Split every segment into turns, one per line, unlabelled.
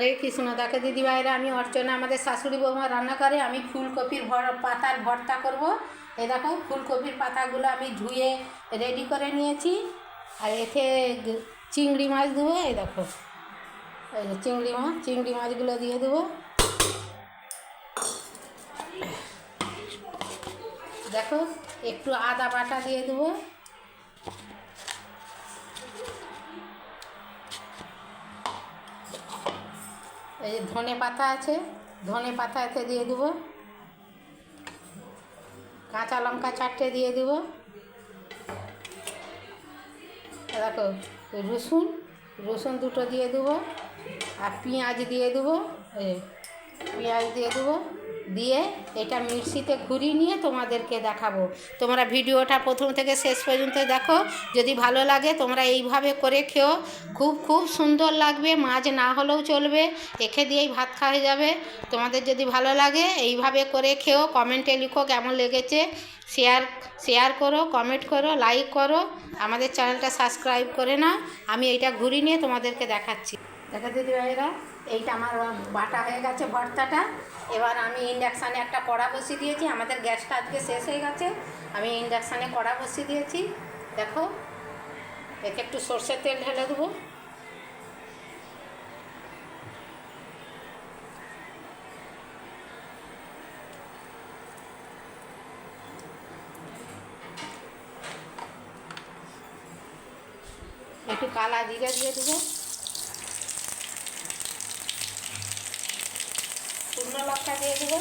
হরে কৃষ্ণ দেখো দিদিভাইরা আমি অর্চনা, আমাদের শাশুড়ি বৌমা রান্না করে, আমি ফুলকপির ভর, পাতার ভর্তা করব। এই দেখো, ফুলকপির পাতাগুলো আমি ধুয়ে রেডি করে নিয়েছি। আর এতে চিংড়ি মাছ দেবো, এই দেখো। চিংড়ি মাছ, চিংড়ি মাছগুলো দিয়ে দেবো। দেখো, একটু আদা বাটা দিয়ে দেবো। এই যে ধনে পাতা আছে, ধনে পাতা এতে দিয়ে দেব। কাঁচা লঙ্কা চারটে দিয়ে দেব। দেখো, রসুন রসুন দুটো দিয়ে দেবো। আর পেঁয়াজ দিয়ে দেবো। পেঁয়াজ দিয়ে দেবো। দিয়ে এটা মিক্সিতে ঘুরিয়ে নিয়ে তোমাদেরকে দেখাবো। তোমরা ভিডিওটা প্রথম থেকে শেষ পর্যন্ত দেখো। যদি ভালো লাগে, তোমরা এইভাবে করে খেও। খুব খুব সুন্দর লাগবে, মাছ না হলেও চলবে। এখে দিয়েই ভাত খাওয়া যাবে। তোমাদের যদি ভালো লাগে, এইভাবে করে খেও। কমেন্টে লিখো কেমন লেগেছে। শেয়ার শেয়ার করো, কমেন্ট করো, লাইক করো। আমাদের চ্যানেলটা সাবস্ক্রাইব করে নাও। আমি এইটা ঘুরিয়ে নিয়ে তোমাদেরকে দেখাচ্ছি। দেখা দিদি ভাইরা এইটা আমার বাটা হয়ে গেছে ভর্তাটা। এবার আমি ইন্ডাকশানে একটা কড়া বসিয়ে দিয়েছি। আমাদের গ্যাসটা আজকে শেষ হয়ে গেছে। আমি ইন্ডাকশানে কড়া বসিয়ে দিয়েছি। দেখো এতে একটু সর্ষের তেল ঢেলে দেবো। একটু কালা জিরে দিয়ে দেবো। লঙ্কা দিয়ে দেবো।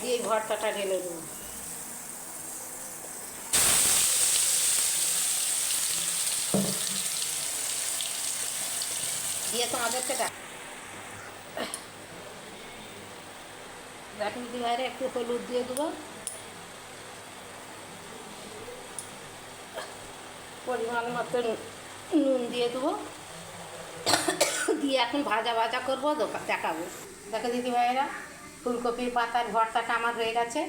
দিয়ে ভর্তাটা ঢেলে দেবো। দিয়ে তোমাদেরকে দেখুন দিদি ভাইরা একটু হলুদ দিয়ে দেবো। পরিমাণ মতো নুন দিয়ে দেবো। দিয়ে এখন ভাজা ভাজা করব দেখাবো। দেখো দিদি ভাইয়েরা, ফুলকপির পাতার ভর্তাটা আমার হয়ে গেছে।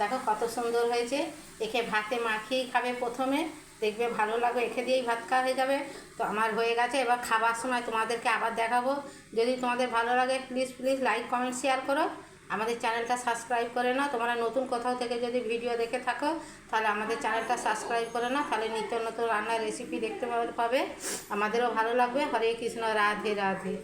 দেখো কত সুন্দর হয়েছে। একে ভাতে মাখিয়েই খাবে প্রথমে। দেখবে ভালো লাগবে এখে দিয়েই ভাত খাওয়া হয়ে যাবে। তো আমার হয়ে গেছে। এবার খাবার সময় তোমাদেরকে আবার দেখাবো। যদি তোমাদের ভালো লাগে please please like comment share করো। আমাদের চ্যানেলটা সাবস্ক্রাইব করে নাও। তোমরা নতুন কোথাও থেকে যদি ভিডিও দেখে থাকো, তাহলে আমাদের চ্যানেলটা সাবস্ক্রাইব করে নাও। তাহলে নিত্য নতুন রান্নার রেসিপি দেখতে পাবে। আমাদেরও ভালো লাগবে। হরে কৃষ্ণ, রাধে রাধে।